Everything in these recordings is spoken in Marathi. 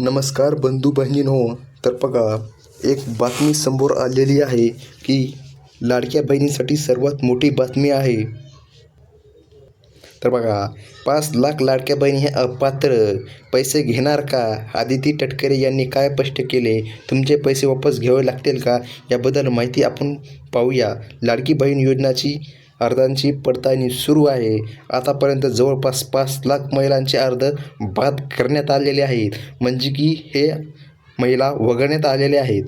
नमस्कार बंधू बहिणींनो तर बघा एक बातमी समोर आलेली आहे की लाडक्या बहिणीसाठी सर्वात मोठी बातमी आहे. तर बघा पाच लाख लाडक्या बहिणी हे अपात्र पैसे घेणार का? आदिती टटकरे यांनी काय स्पष्ट केले? तुमचे पैसे वापस घ्यावे लागतील का? याबद्दल माहिती आपण पाहूया. लाडकी बहीण योजनाची अर्जांची पडताळणी सुरू आहे. आतापर्यंत जवळपास पाच लाख महिलांचे अर्ज बाद करण्यात आलेले आहेत. म्हणजे की हे महिला वगळण्यात आलेले आहेत.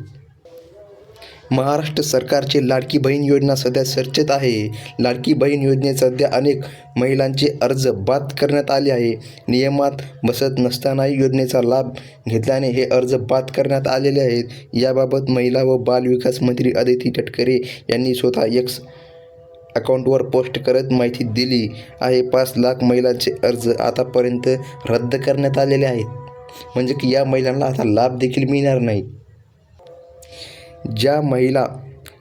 महाराष्ट्र सरकारची लाडकी बहीण योजना सध्या चर्चेत आहे. लाडकी बहीण योजनेत सध्या अनेक महिलांचे अर्ज बाद करण्यात आले आहे. नियमात बसत नसतानाही योजनेचा लाभ घेतल्याने हे अर्ज बाद करण्यात आलेले आहेत. याबाबत महिला व बालविकास मंत्री अदिती तटकरे यांनी स्वतः एक्स अकाउंटवर पोस्ट करत माहिती दिली आहे. पाच लाख महिलांचे अर्ज आतापर्यंत रद्द करण्यात आलेले आहेत. म्हणजे की या महिलांना आता लाभ देखील मिळणार नाही. ज्या महिला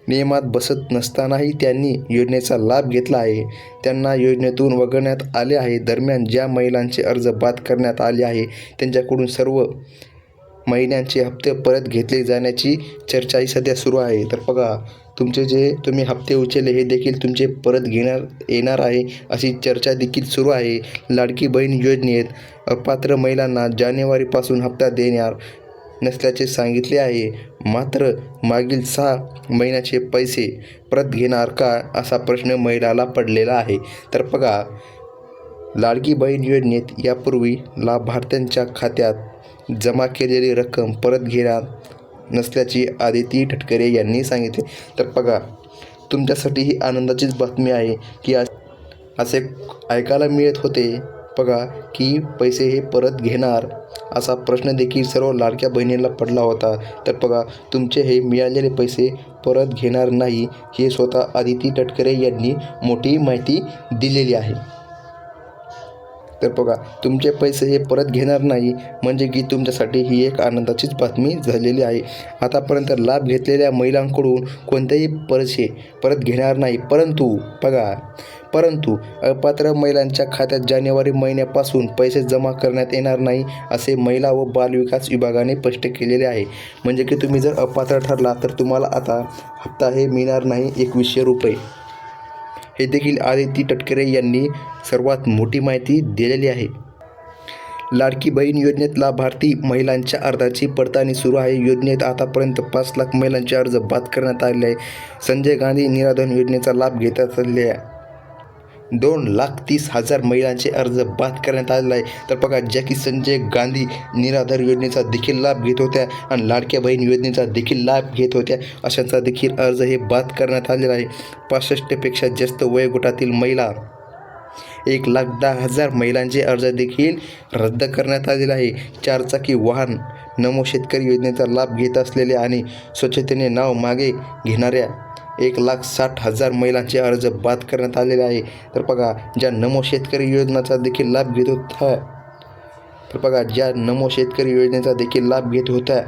नियमात बसत नसतानाही त्यांनी योजनेचा लाभ घेतला आहे त्यांना योजनेतून वगळण्यात आले आहे. दरम्यान ज्या महिलांचे अर्ज बाद करण्यात आले आहे त्यांच्याकडून सर्व महिन्यांचे हप्ते परत घेतले जाण्याची चर्चाही सध्या सुरू आहे. तर बघा तुमचे जे तुम्ही हप्ते उचलले हे देखील तुमचे परत घेणार येणार आहे अशी चर्चा देखील सुरू आहे. लाडकी बहीण योजनेत अपात्र महिलांना जानेवारीपासून हप्ता देणार नसल्याचे सांगितले आहे. मात्र मागील सहा महिन्याचे पैसे परत घेणार का असा प्रश्न महिलाला पडलेला आहे. तर बघा लाडकी बहीण योजनेत यापूर्वी लाभार्थ्यांच्या खात्यात जमा केलेली रक्कम परत घेणार नसल्याची आदिती ठटकरे यांनी सांगितले. तर बघा तुमच्यासाठी ही आनंदाचीच बातमी आहे की आज असे ऐकायला मिळत होते. बघा की पैसे हे परत घेणार असा प्रश्न देखील सर्व लाडक्या बहिणींना पडला होता. तर बघा तुमचे हे मिळालेले पैसे परत घेणार नाही हे स्वतः आदिती टटकरे यांनी मोठी माहिती दिलेली आहे. तर बघा तुमचे पैसे हे परत घेणार नाही म्हणजे की तुमच्यासाठी ही एक आनंदाचीच बातमी झालेली आहे. आतापर्यंत लाभ घेतलेल्या महिलांकडून कोणतेही पैसे परत घेणार नाही. परंतु बघा परंतु अपात्र महिलांच्या खात्यात जानेवारी महिन्यापासून पैसे जमा करण्यात येणार नाही असे महिला व बालविकास विभागाने स्पष्ट केलेले आहे. म्हणजे की तुम्ही जर अपात्र ठरला तर तुम्हाला आता हप्ता हे मिळणार नाही एकवीसशे रुपये. हे देखील आदिती तटकरे यांनी सर्वात मोठी माहिती दिलेली आहे. लाडकी बहीण योजनेत लाभार्थी महिलांच्या अर्जाची पडताळणी सुरू आहे. योजनेत आतापर्यंत पाच लाख महिलांचे अर्ज बाद करण्यात आले आहे. संजय गांधी निराधन योजनेचा लाभ घेत असलेल्या दोन लाख तीस हजार महिलांचे अर्ज बाद करण्यात आलेला आहे. तर बघा ज्या की संजय गांधी निराधार योजनेचा देखील लाभ घेत होत्या आणि लाडक्या बहीण योजनेचा देखील लाभ घेत होत्या. अशांचा देखील अर्ज हे बाद करण्यात आलेला आहे. पासष्टपेक्षा जास्त वयोगटातील महिला एक लाख दहा हजार महिलांचे अर्ज देखील रद्द करण्यात आलेला आहे. चारचाकी वाहन नमो शेतकरी योजनेचा लाभ घेत असलेले आणि स्वच्छतेने नाव मागे घेणाऱ्या एक लाख साठ हजार महिलांचे अर्ज बाद करण्यात आलेले आहे. तर बघा ज्या नमो शेतकरी योजनेचा देखील लाभ घेत होता तर बघा ज्या नमो शेतकरी योजनेचा देखील लाभ घेत होत्या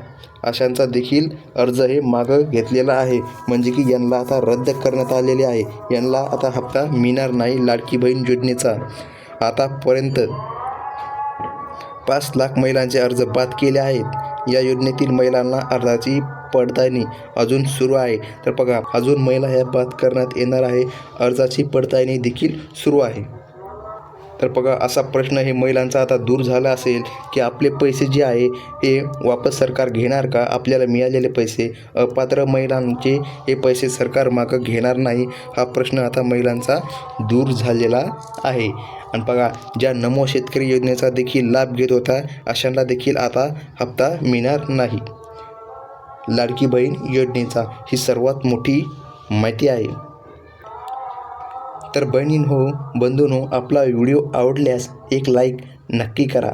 अशांचा देखील अर्ज हे मागं घेतलेला आहे. म्हणजे की यांना आता रद्द करण्यात आलेले आहे. यांना आता हप्ता मिळणार नाही लाडकी बहीण योजनेचा. आतापर्यंत पाच लाख महिलांचे अर्ज बाद केले आहेत. या योजनेतील महिलांना अर्जाची पडताळणी अजून सुरू आहे. तर बघा अजून महिला ह्या बाद करण्यात येणार आहे. अर्जाची पडताळणी देखील सुरू आहे. तर बघा असा प्रश्न हे महिलांचा आता दूर झाला असेल की आपले पैसे जे आहे हे वापस सरकार घेणार का? आपल्याला मिळालेले पैसे अपात्र महिलांचे हे पैसे सरकार मागं घेणार नाही? हा प्रश्न आता महिलांचा दूर झालेला आहे. आणि बघा ज्या नमो शेतकरी योजनेचा देखील लाभ घेत होता अशांना देखील आता हप्ता मिळणार नाही. लाडकी बहीण योजनेचा ही सर्वात मोठी माहिती आहे. तर बहिणींनो बंधूंनो आपला व्हिडिओ आवडल्यास एक लाईक नक्की करा.